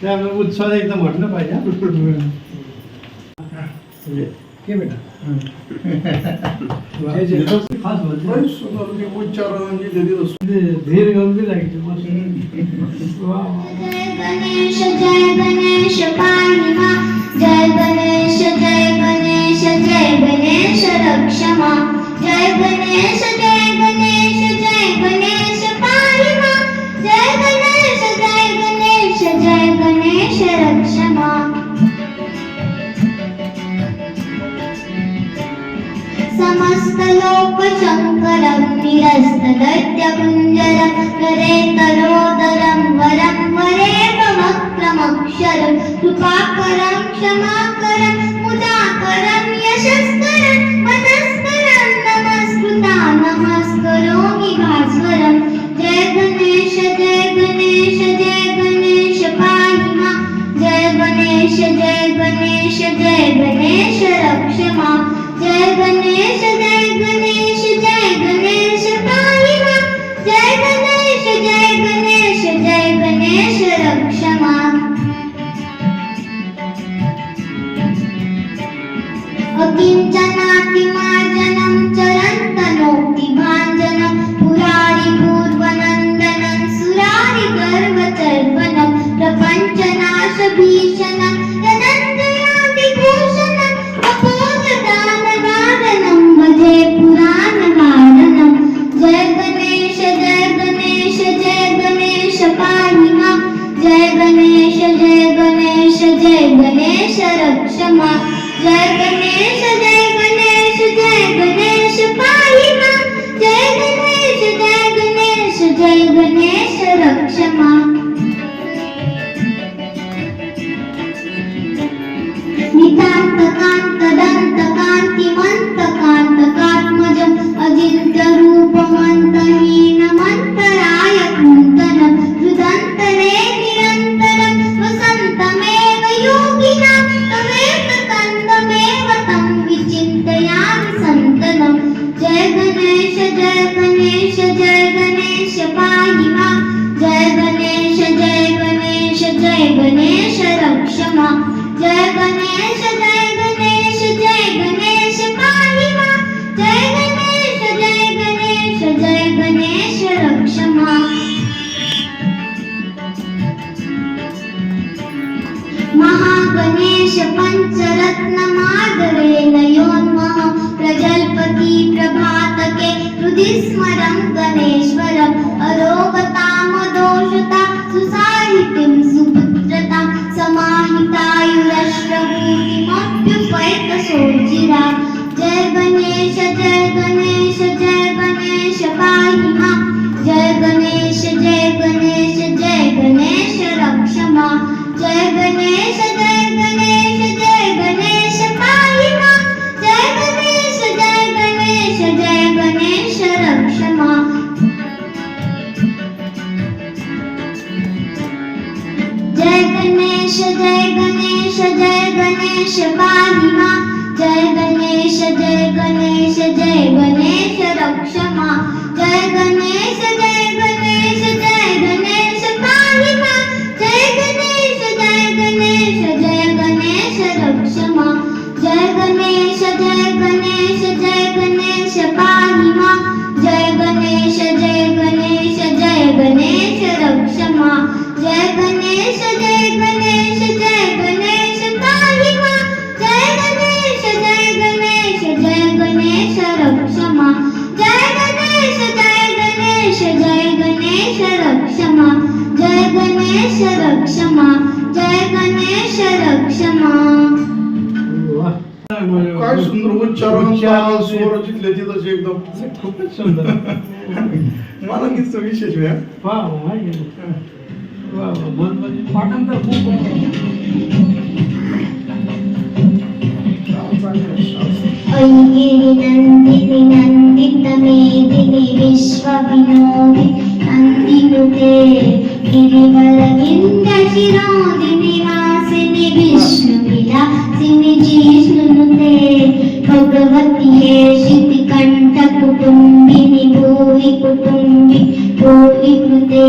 त्यामुळे उत्साह एकदा म्हटलं पाहिजे के बेटा म्हणजे धीर गंभीर जय गणेश जय गणेश रक्षमा. जय गणेश हस्तलोपशङ्करं निरस्तदैत्यकुञ्जरं वरे तरोदरं वरं वरे मम कृपाकर O Kim Janati क्षमा महागणेश पंचरत्न माधवे नयोन्मह प्रजलपति प्रभातके हृदि स्मरं गणेश्वरम् अरोगतामदोषता गणेश पाणिमा। जय गणेश जय गणेश जय गणेश रक्षमा। जय गणेश जय गणेश जय गणेश पाणिमा। जय गणेश जय गणेश जय गणेश रक्षमा। जय गणेश Чарунчан сорочи летила же एकदम खूपच सुंदर मला गीत विशेष वेळ वा वा वा मन म्हणजे पाटण तर खूप अंगिरी नंदिनी नंदित मेदिनी विश्वविनोदी नंदिनुते गिरिवरगिन्द शिरोदिनी చేసింది కంట కుటుంబిని భూమి కుటుంబి భూమి కృతే.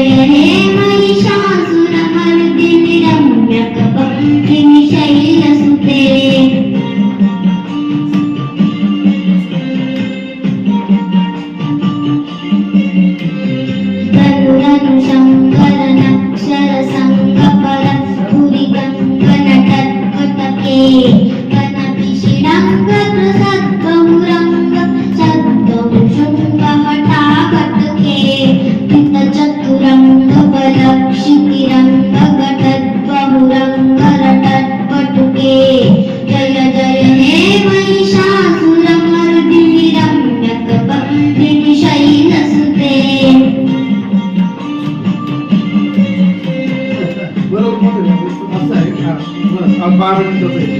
जय amándome.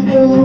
Thank you.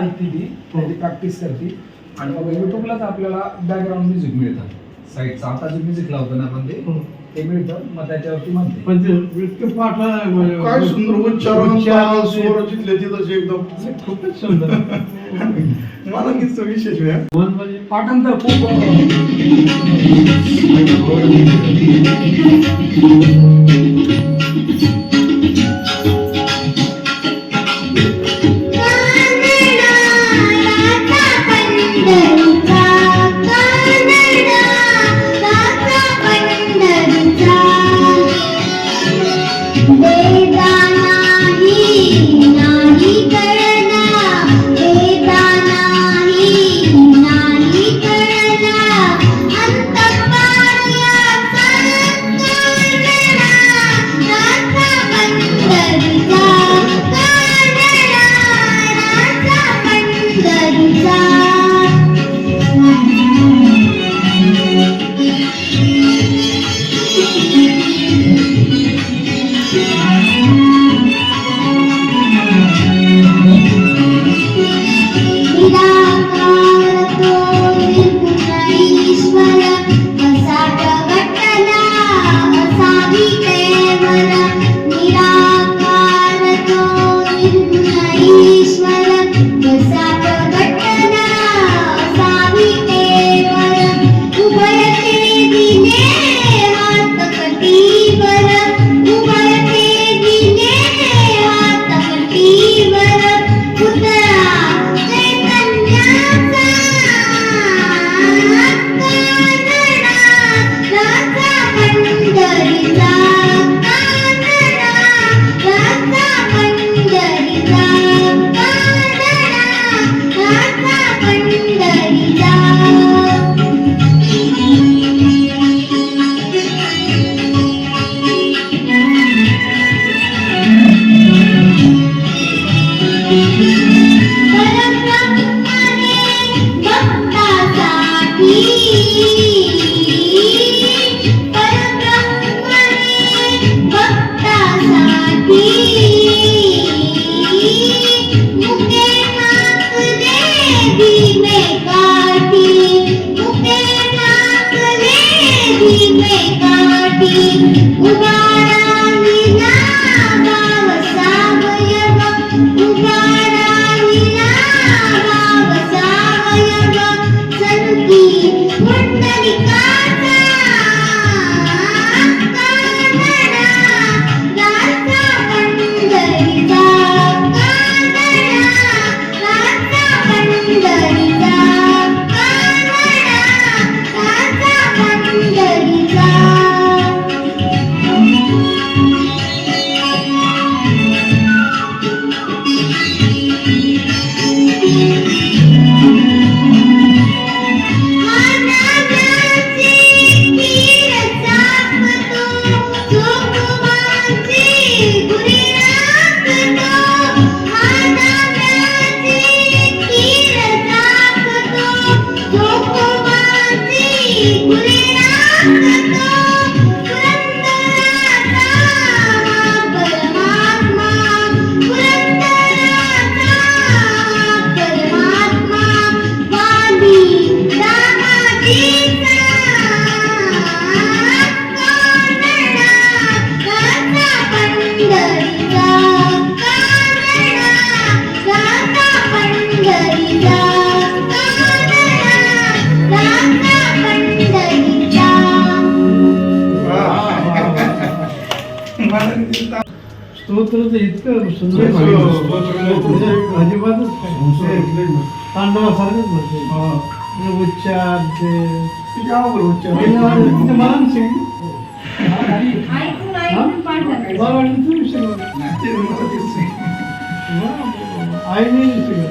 आहेत ती ती प्रॅक्टिस करतील आणि मग युट्यूबलाच आपल्याला बॅकग्राऊंड म्युझिक मिळतं. साईडचा आता जे म्युझिक लावतो ना आपण ते हो. ते मिळतं. मग त्याच्यावरती म्हणते. पण ते इतके पाठ काय सुंदर उच्चारण स्वर जिथले तिथं एकदम. खूपच सुंदर. मला किस्सा विशेष वेळ म्हणजे पाठांतर खूप हो. ते मला तेच आहे. वा, वा, वा. आईने शिकवलं.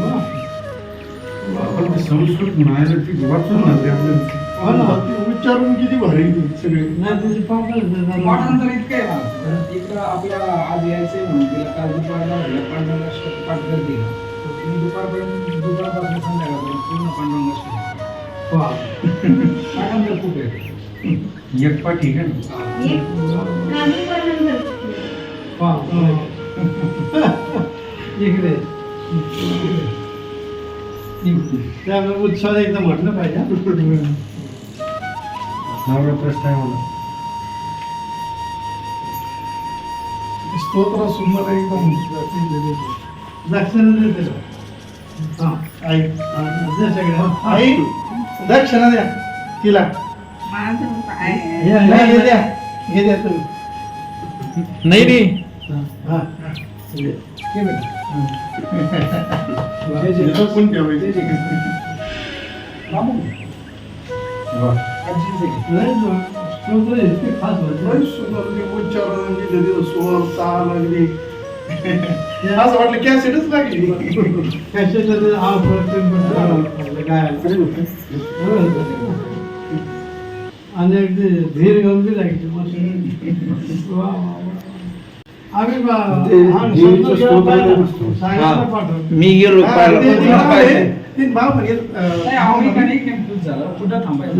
वा. आपण ते संस्कृत म्हणायला ती वाचून आली आपल्याला. हो ना. ते उच्चारून किती भारी सगळे नाही पापच नाही. पाठांतर इतकं आहे ना इकडं आपल्याला आज यायचंय म्हणून तिला काल दुपारला म्हटलं पाठ करते का मी दुपारपर्यंत दुपारपासून संध्याकाळपर्यंत पूर्ण पांडुरंग अष्टक वा. पाठांतर खूप आहे एक पाठी आहे का? एक काजूपर्यंत वा. इकडे त्यामुळे उत्साह एकदम म्हटलं पाहिजे हा. नवरात्राच time आला. स्तोत्र सुंदर आहे एकदम दक्षिण हा आई हा, दे सगळ्या. आई दक्षिणा द्या तिला हे- नाही, हे हे- द्या हे द्या तुम्ही नाही रे हा. हे. हे कोण ठेवायचे असं वाटलं कॅसेटच लागली कशाचं ते हा प्रत्येक गोष्ट आपलं गायला. आणि अगदी धीर गंभीर आहे की मस्त. वा, वा, वा. आम्ही बा- ते हा, देवीचं संतोष स्तोत्र पाहिला. असतो. सांगायला हा. पाठवलं. मी गेलो हा, पाहिलं ते- भाव म्हणजे नाही, आवडी का नाही confuse झालं? कुठं थांबायचं?